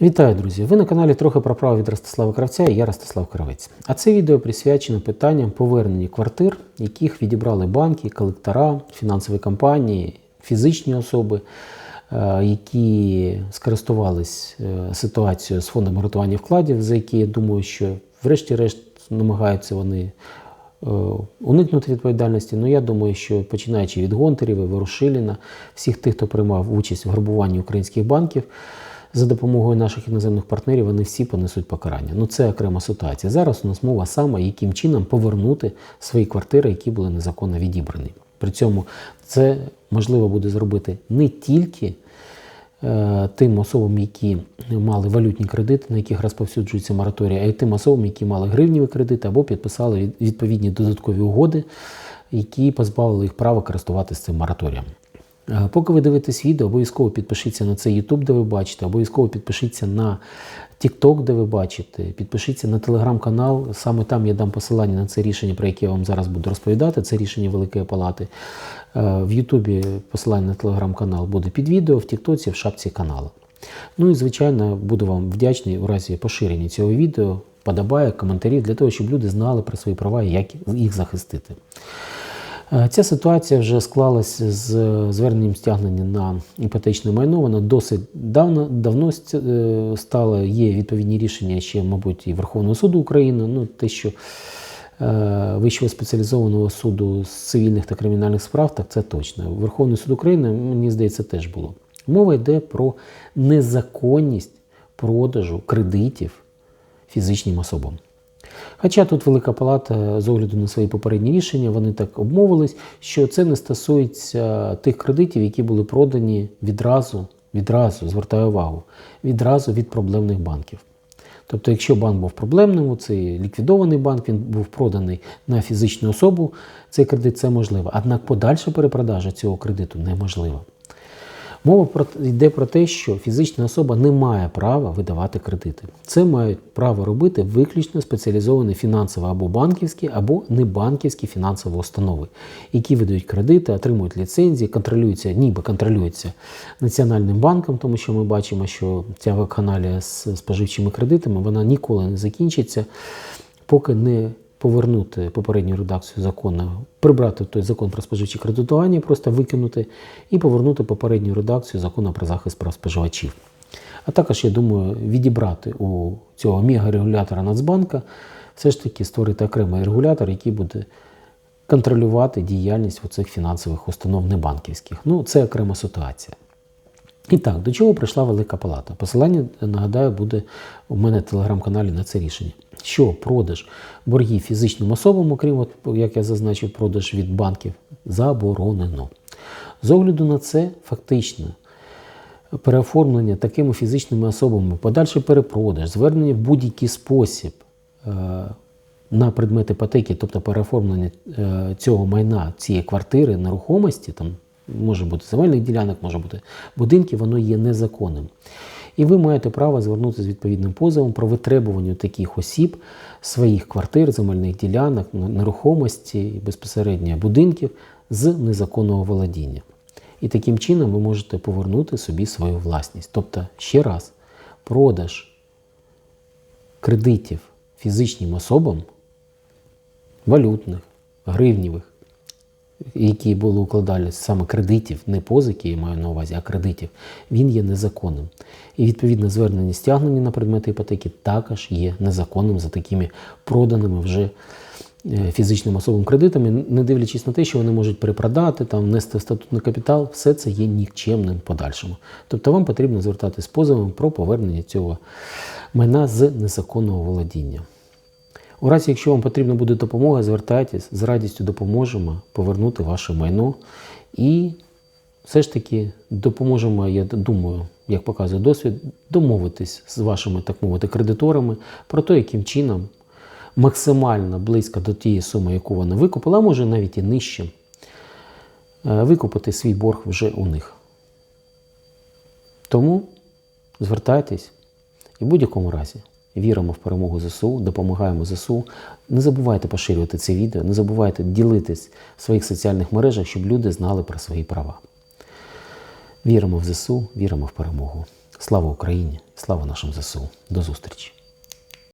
Вітаю, друзі! Ви на каналі трохи про право від Ростислава Кравця і я Ростислав Кравець. А це відео присвячено питанням повернення квартир, яких відібрали банки, колектора, фінансові компанії, фізичні особи, е, які скористувались е, ситуацією з фондом гарантування вкладів, за які я думаю, що врешті-решт намагаються вони е, уникнути відповідальності. Ну я думаю, що починаючи від Гонтарєва, Ворушиліна, всіх тих, хто приймав участь в грабуванні українських банків. За допомогою наших іноземних партнерів вони всі понесуть покарання. Ну це окрема ситуація. Зараз у нас мова саме, яким чином повернути свої квартири, які були незаконно відібрані. При цьому це можливо буде зробити не тільки е, тим особам, які мали валютні кредити, на яких розповсюджується мораторій, а й тим особам, які мали гривніві кредити або підписали відповідні додаткові угоди, які позбавили їх права користуватися цим мораторієм. Е, Поки ви дивитесь відео, обов'язково підпишіться на цей YouTube, де ви бачите, обов'язково підпишіться на TikTok, де ви бачите, підпишіться на телеграм-канал. Саме там я дам посилання на це рішення, про яке я вам зараз буду розповідати. Це рішення Великої Палати. Е, В Ютубі посилання на телеграм-канал буде під відео, в Тіктоці, в шапці каналу. Ну і звичайно, буду вам вдячний у разі поширення цього відео, подобає, коментарів для того, щоб люди знали про свої права і як їх захистити. Е, Ця ситуація вже склалася з зверненням стягнення на іпотечне майно. Вона досить давно давно е, стала. Є відповідні рішення ще, мабуть, і Верховного суду України. Ну, те, що е, Вищого спеціалізованого суду з цивільних та кримінальних справ, так це точно. Верховний суд України, мені здається, теж було. Мова йде про незаконність продажу кредитів фізичним особам. Хоча тут Велика Палата з огляду на свої попередні рішення, вони так обмовились, що це не стосується тих кредитів, які були продані відразу, відразу, звертаю увагу, відразу від проблемних банків. Тобто, якщо банк був проблемним, це ліквідований банк, він був проданий на фізичну особу, цей кредит це можливо. Однак подальша перепродажа цього кредиту неможлива. Мова про, йде про те, що фізична особа не має права видавати кредити. Це мають право робити виключно спеціалізовані фінансові або банківські, або небанківські фінансові установи, які видають кредити, отримують ліцензії, контролюються, ніби контролюються Національним банком, тому що ми бачимо, що ця вакханалія з споживчими кредитами вона ніколи не закінчиться, поки не повернути попередню редакцію закону, прибрати той закон про споживче кредитування, просто викинути, і повернути попередню редакцію закону про захист прав споживачів. А також, я думаю, відібрати у цього мегарегулятора Нацбанка все ж таки створити окремий регулятор, який буде контролювати діяльність цих фінансових установ небанківських. Ну, це окрема ситуація. І так, до чого прийшла Велика Палата? Посилання, нагадаю, буде у мене в телеграм-каналі на це рішення. Що продаж боргів фізичним особам, окрім, от, як я зазначив, продаж від банків, заборонено. З огляду на це, фактично, переоформлення такими фізичними особами, подальший перепродаж, звернення в будь-який спосіб е, на предмет іпотеки, тобто переоформлення е, цього майна, цієї квартири, нерухомості, там може бути земельних ділянок, може бути будинків, воно є незаконним. І ви маєте право звернутися з відповідним позовом про витребування таких осіб своїх квартир, земельних ділянок, нерухомості і безпосередньо будинків з незаконного володіння. І таким чином ви можете повернути собі свою власність. Тобто, ще раз, продаж кредитів фізичним особам, валютних, гривнівих, які були укладали саме кредитів, не позики, я маю на увазі, а кредитів, він є незаконним. І відповідно звернення стягнення на предмети іпотеки також є незаконним за такими проданими вже е, фізичним особам кредитами, не дивлячись на те, що вони можуть перепродати, там, внести в статутний капітал, все це є нікчемним подальшому. Тобто вам потрібно звертатись з позовом про повернення цього майна з незаконного володіння. У разі, якщо вам потрібна буде допомога, звертайтесь, з радістю допоможемо повернути ваше майно і все ж таки допоможемо, я думаю, як показує досвід, домовитись з вашими, так мовити, кредиторами про те, яким чином максимально близько до тієї суми, яку вони викупили, а може навіть і нижче, е, викупити свій борг вже у них. Тому звертайтесь і в будь-якому разі. Віримо в перемогу ЗСУ, допомагаємо ЗСУ. Не забувайте поширювати це відео, не забувайте ділитись в своїх соціальних мережах, щоб люди знали про свої права. Віримо в ЗСУ, віримо в перемогу. Слава Україні! Слава нашим ЗСУ! До зустрічі!